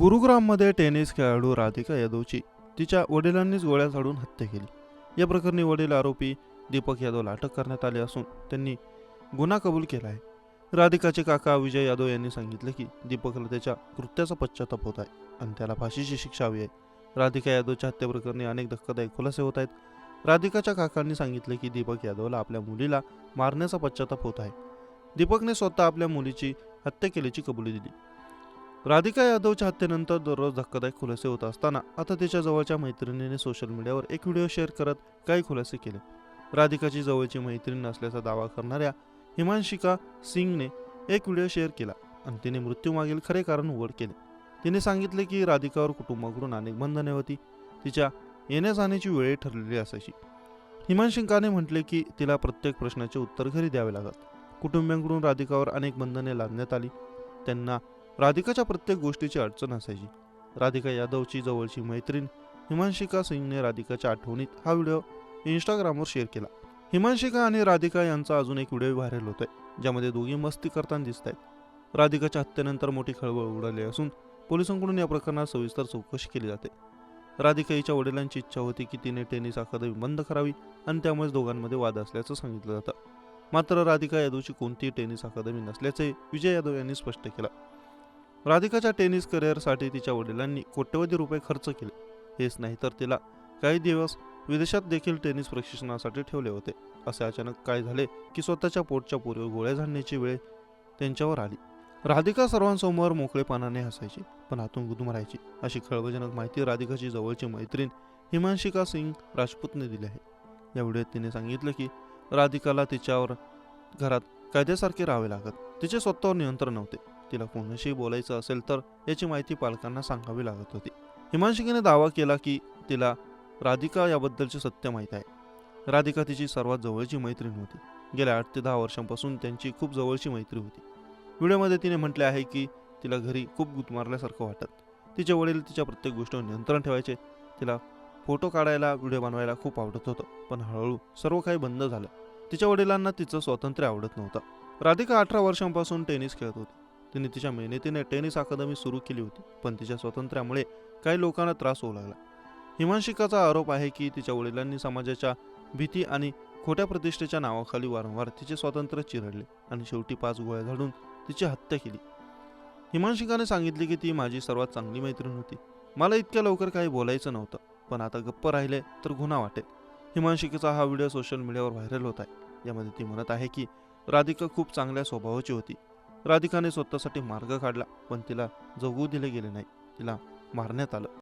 गुरुग्राममध्ये tennis खेळाडू राधिका यादवची तिच्या वडिलांनीच गोळ्या झाडून हत्या केली. या प्रकरणी वडील आरोपी दीपक यादवला अटक करण्यात आली असून त्यांनी गुन्हा कबूल केला आहे. राधिकाचे काका विजय यादव यांनी सांगितले की दीपकला त्याच्या कृत्याचा पश्चाताप होत आहे आणि त्याला फाशीची शिक्षा हवी आहे. राधिका यादवच्या हत्येप्रकरणी अनेक धक्कादायक खुलासे होत आहेत. राधिकाच्या काकांनी सांगितले की दीपक यादवला आपल्या मुलीला मारण्याचा पश्चाताप होत आहे. दीपकने स्वतः आपल्या मुलीची हत्या केल्याची कबुली दिली. राधिका यादवच्या हत्येनंतर दररोज धक्कादायक खुलासे होत असताना आता तिच्या जवळच्या मैत्रिणीने सोशल मीडियावर एक व्हिडिओ शेअर करत काही खुलासे केले. राधिकाची जवळची मैत्रीण असल्याचा दावा करणाऱ्या हिमांशिका सिंगने एक व्हिडिओ शेअर केला आणि तिने मृत्यूमागील खरे कारण उघड केले. तिने सांगितले की राधिकावर कुटुंबाकडून अनेक बंधने होती. तिच्या येण्या जाण्याची वेळ ठरलेली असायची. हिमांशिकाने म्हटले की तिला प्रत्येक प्रश्नाचे उत्तर घरी द्यावे लागत. कुटुंबियांकडून राधिकावर अनेक बंधने लादण्यात आली. त्यांना राधिकाच्या प्रत्येक गोष्टीची अडचण असायची. राधिका यादवची जवळची मैत्रीण हिमांशिका सिंगने राधिकाच्या आठवणीत हा व्हिडिओ इंस्टाग्रामवर शेअर केला. हिमांशिका आणि राधिका यांचा अजून एक व्हिडिओ व्हायरल होत आहे ज्यामध्ये दोघी मस्ती करताना दिसत आहेत राधिकाच्या हत्येनंतर मोठी खळबळ उडाली असून पोलिसांकडून या प्रकरणात सविस्तर चौकशी केली जाते. राधिका हिच्या वडिलांची इच्छा होती की तिने टेनिस अकादमी बंद करावी आणि त्यामुळेच दोघांमध्ये वाद असल्याचं सांगितलं जातं. मात्र राधिका यादवची कोणतीही टेनिस अकादमी नसल्याचे विजय यादव यांनी स्पष्ट केलं. राधिकाच्या टेनिस करिअरसाठी तिच्या वडिलांनी कोट्यवधी रुपये खर्च केले. हेच नाही तर तिला काही दिवस विदेशात देखील टेनिस प्रशिक्षणासाठी ठेवले होते. असे अचानक काय झाले की स्वतःच्या पोटच्या पूर्वी गोळ्या झाडण्याची वेळ त्यांच्यावर आली. राधिका सर्वांसमोर मोकळेपणाने हसायची पण आतून गुदमरायची. अशी खळबळजनक माहिती राधिकाची जवळची मैत्रीण हिमांशिका सिंग राजपूतने दिली आहे. या व्हिडिओत तिने सांगितलं की राधिकाला तिच्यावर घरात कायद्यासारखे राहावे लागत. तिचे स्वतःवर नियंत्रण नव्हते. तिला कोणाशी बोलायचं असेल तर याची माहिती पालकांना सांगावी लागत होती. हिमांशिकीने दावा केला की तिला राधिका याबद्दलचे सत्य माहीत आहे. राधिका तिची सर्वात जवळची मैत्रीण होती. गेल्या आठ ते दहा वर्षांपासून त्यांची खूप जवळची मैत्री होती. व्हिडिओमध्ये तिने म्हटले आहे की तिला घरी खूप गुदमारल्यासारखं वाटत. तिचे वडील तिच्या प्रत्येक गोष्टीवर नियंत्रण ठेवायचे. तिला फोटो काढायला व्हिडिओ बनवायला खूप आवडत होतं. पण हळूहळू सर्व काही बंद झालं. तिच्या वडिलांना तिचं स्वातंत्र्य आवडत नव्हतं. राधिका अठरा वर्षांपासून टेनिस खेळत होती. तिने तिच्या मेहनतीने टेनिस अकादमी सुरू केली होती पण तिच्या स्वातंत्र्यामुळे काही लोकांना त्रास होऊ लागला. हिमांशिकाचा आरोप आहे की तिच्या वडिलांनी समाजाच्या भीती आणि खोट्या प्रतिष्ठेच्या नावाखाली वारंवार तिचे स्वातंत्र्य चिरडले आणि शेवटी पाच गोळ्या झाडून तिची हत्या केली. हिमांशिकाने सांगितले की ती माझी सर्वात चांगली मैत्रीण होती. मला इतक्या लवकर काही बोलायचं नव्हतं पण आता गप्प राहिले तर गुन्हा वाटेल. हिमांशिकेचा हा व्हिडिओ सोशल मीडियावर व्हायरल होत आहे. यामध्ये ती म्हणत आहे की राधिका खूप चांगल्या स्वभावाची होती. राधिकाने स्वतःसाठी मार्ग काढला पण तिला जगू दिले गेले नाही. तिला मारण्यात आलं.